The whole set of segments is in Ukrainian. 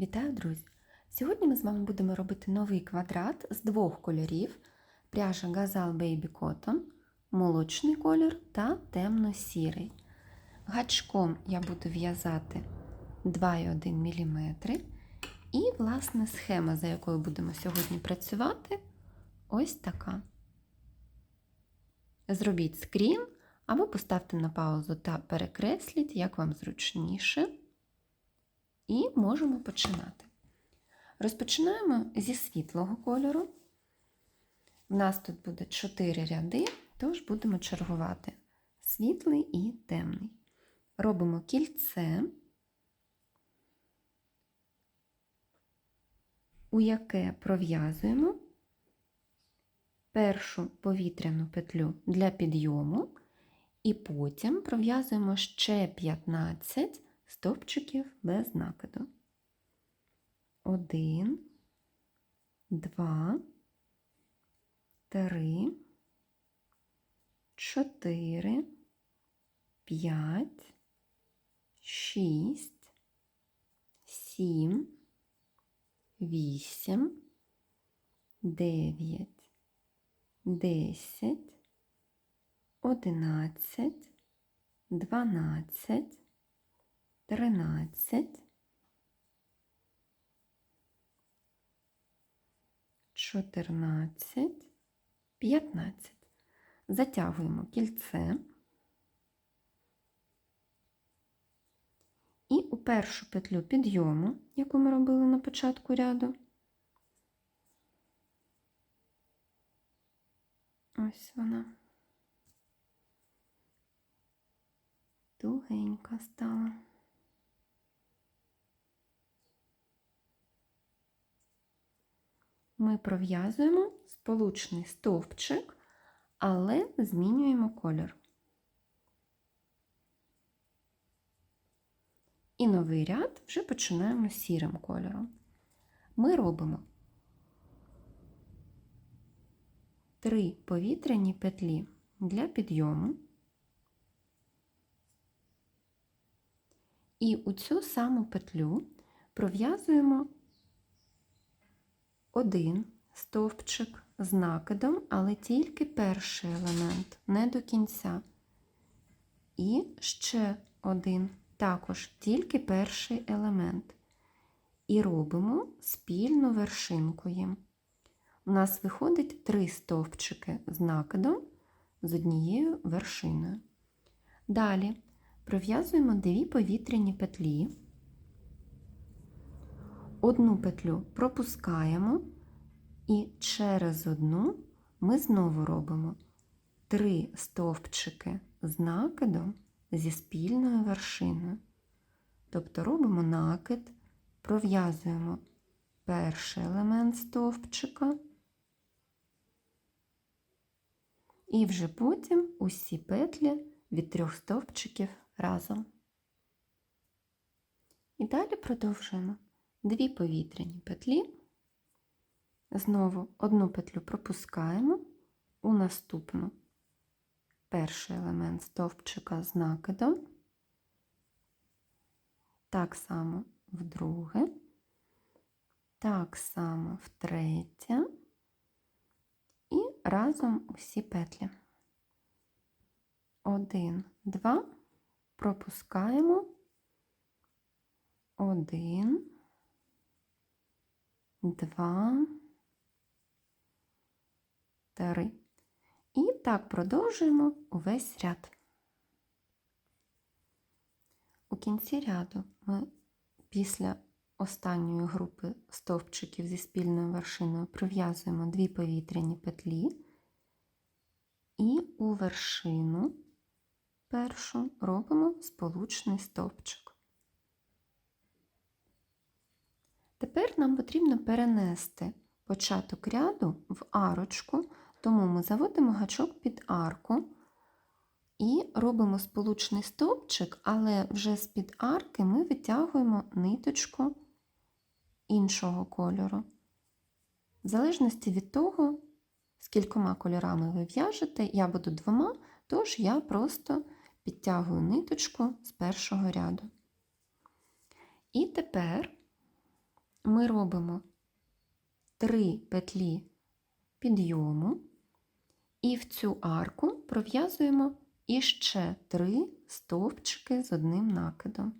Вітаю, друзі! Сьогодні ми з вами будемо робити новий квадрат з двох кольорів: пряжа Gazal Baby Cotton, молочний колір та темно-сірий. Гачком я буду в'язати 2,1 мм. І, власне, схема, за якою будемо сьогодні працювати, ось така. Зробіть скрін або поставте на паузу та перекресліть, як вам зручніше. І можемо починати. Розпочинаємо зі світлого кольору. У нас тут буде 4 ряди, тож будемо чергувати світлий і темний. Робимо кільце, у яке пров'язуємо першу повітряну петлю для підйому, і потім пров'язуємо ще 15 стовпчиків без накиду. Один, два, три, чотири, п'ять, шість, сім, вісім, дев'ять, десять, одинадцять, дванадцять. 13, 14, 15. Затягуємо кільце. І у першу петлю підйому, яку ми робили на початку ряду, ось вона. Тугенька стала. Ми пров'язуємо сполучний стовпчик, але змінюємо колір. І новий ряд вже починаємо сірим кольором. Ми робимо три повітряні петлі для підйому. І у цю саму петлю пров'язуємо один стовпчик з накидом, але тільки перший елемент, не до кінця. І ще один, також тільки перший елемент. І робимо спільну вершинку. У нас виходить три стовпчики з накидом з однією вершиною. Далі пров'язуємо дві повітряні петлі. Одну петлю пропускаємо, і через одну ми знову робимо три стовпчики з накидом зі спільною вершиною. Тобто робимо накид, пров'язуємо перший елемент стовпчика, і вже потім усі петлі від трьох стовпчиків разом. І далі продовжуємо дві повітряні петлі, знову одну петлю пропускаємо у наступну. Перший елемент стовпчика з накидом, так само в друге, так само в третє. І разом усі петлі. Один, два, пропускаємо. Один два, три. І так продовжуємо увесь ряд. У кінці ряду ми після останньої групи стовпчиків зі спільною вершиною прив'язуємо дві повітряні петлі і у вершину першу робимо сполучний стовпчик. Тепер нам потрібно перенести початок ряду в арочку, тому ми заводимо гачок під арку і робимо сполучний стовпчик, але вже з-під арки ми витягуємо ниточку іншого кольору. В залежності від того, скількома кольорами ви в'яжете, я буду двома, тож я просто підтягую ниточку з першого ряду. І тепер ми робимо 3 петлі підйому і в цю арку пров'язуємо іще 3 стовпчики з одним накидом.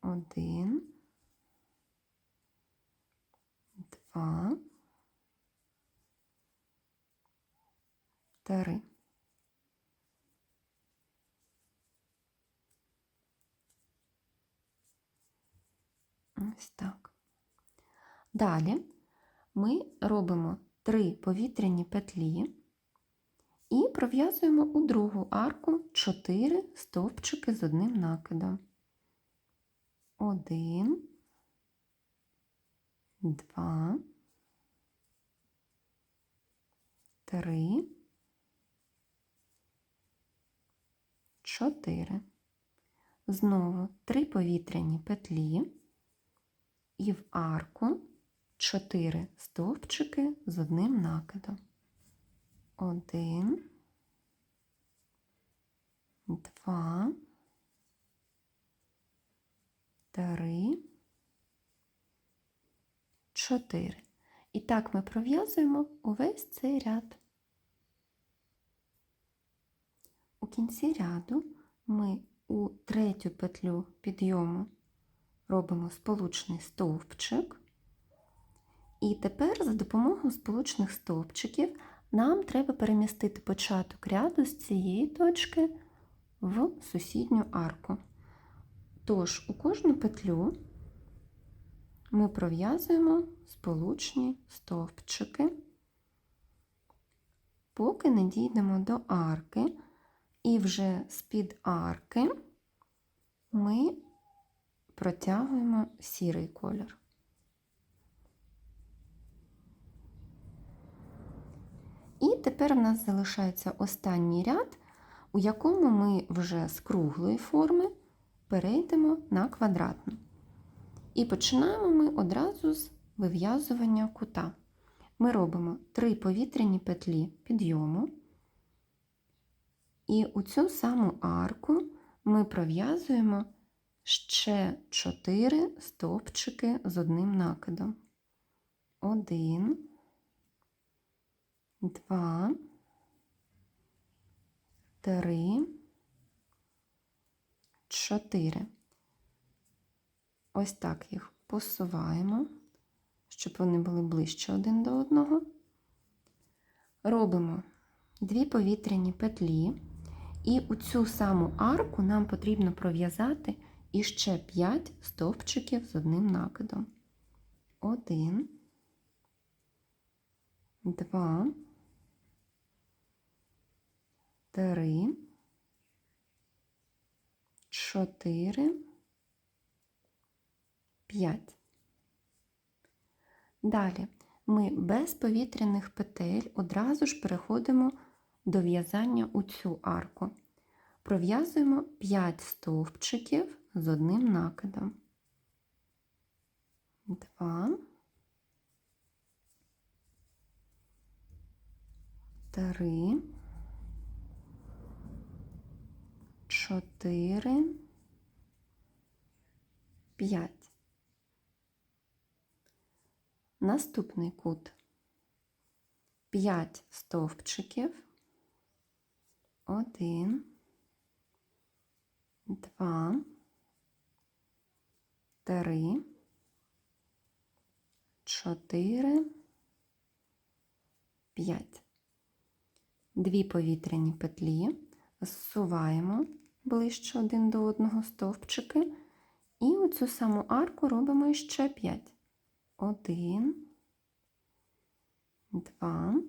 Один, два, три. Ось так. Далі ми робимо три повітряні петлі і пров'язуємо у другу арку 4 стовпчики з одним накидом. Один, два, три, чотири. Знову три повітряні петлі і в арку 4 стовпчики з одним накидом. Один, два, три, чотири. І так ми пров'язуємо увесь цей ряд. У кінці ряду ми у третю петлю підйому робимо сполучний стовпчик. І тепер за допомогою сполучних стовпчиків нам треба перемістити початок ряду з цієї точки в сусідню арку. Тож у кожну петлю ми пров'язуємо сполучні стовпчики, поки не дійдемо до арки, і вже з-під арки ми протягуємо сірий колір. І тепер в нас залишається останній ряд, у якому ми вже з круглої форми перейдемо на квадратну. І починаємо ми одразу з вив'язування кута. Ми робимо три повітряні петлі підйому, і у цю саму арку ми пров'язуємо ще 4 стовпчики з одним накидом. Один, два, три, чотири. Ось так їх посуваємо, щоб вони були ближче один до одного. Робимо дві повітряні петлі, і у цю саму арку нам потрібно пров'язати і ще 5 стовпчиків з одним накидом. Один, два, три, чотири, п'ять. Далі ми без повітряних петель одразу ж переходимо до в'язання у цю арку. Пров'язуємо 5 стовпчиків з одним накидом. Два, три, чотири, п'ять. Наступний кут. П'ять стовпчиків. Один, два, три, чотири, п'ять. Дві повітряні петлі, зсуваємо ближче один до одного стовпчики, і у цю саму арку робимо ще п'ять. Один, два,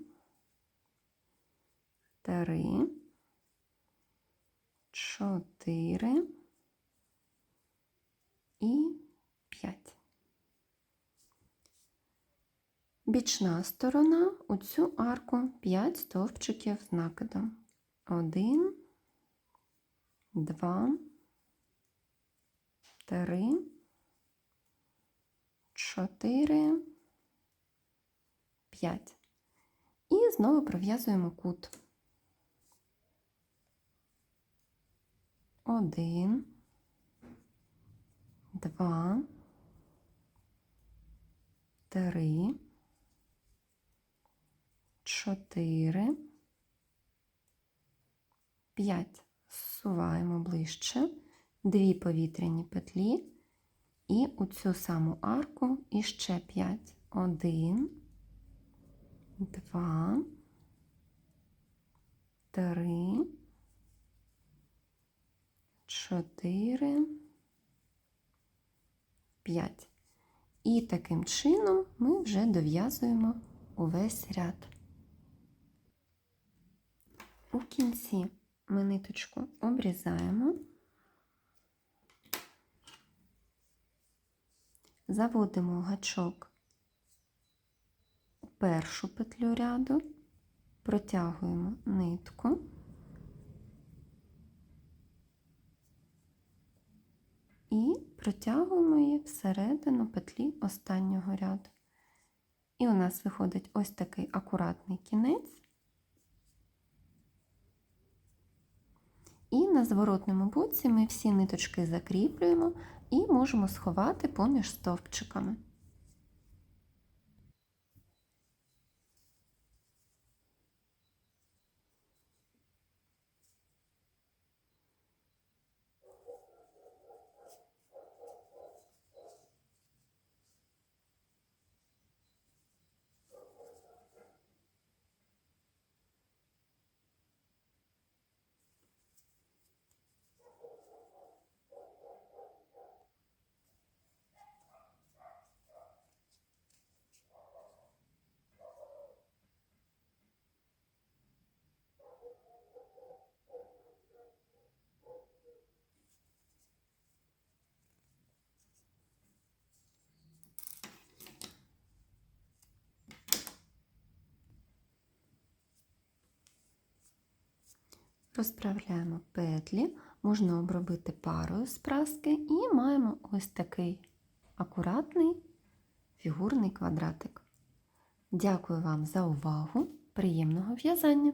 три, чотири і п'ять. Бічна сторона у цю арку 5 стовпчиків з накидом. Один, два, три, чотири, п'ять. І знову пров'язуємо кут. Один, два, три, чотири, п'ять. Зсуваємо ближче, дві повітряні петлі і у цю саму арку іще п'ять. Один, два, три, чотири, п'ять. І таким чином ми вже дов'язуємо увесь ряд. У кінці ми ниточку обрізаємо, заводимо гачок у першу петлю ряду, протягуємо нитку. І протягуємо її всередину петлі останнього ряду. І у нас виходить ось такий акуратний кінець. І на зворотному боці ми всі ниточки закріплюємо і можемо сховати поміж стовпчиками. Розправляємо петлі, можна обробити парою з і маємо ось такий акуратний фігурний квадратик. Дякую вам за увагу! Приємного в'язання!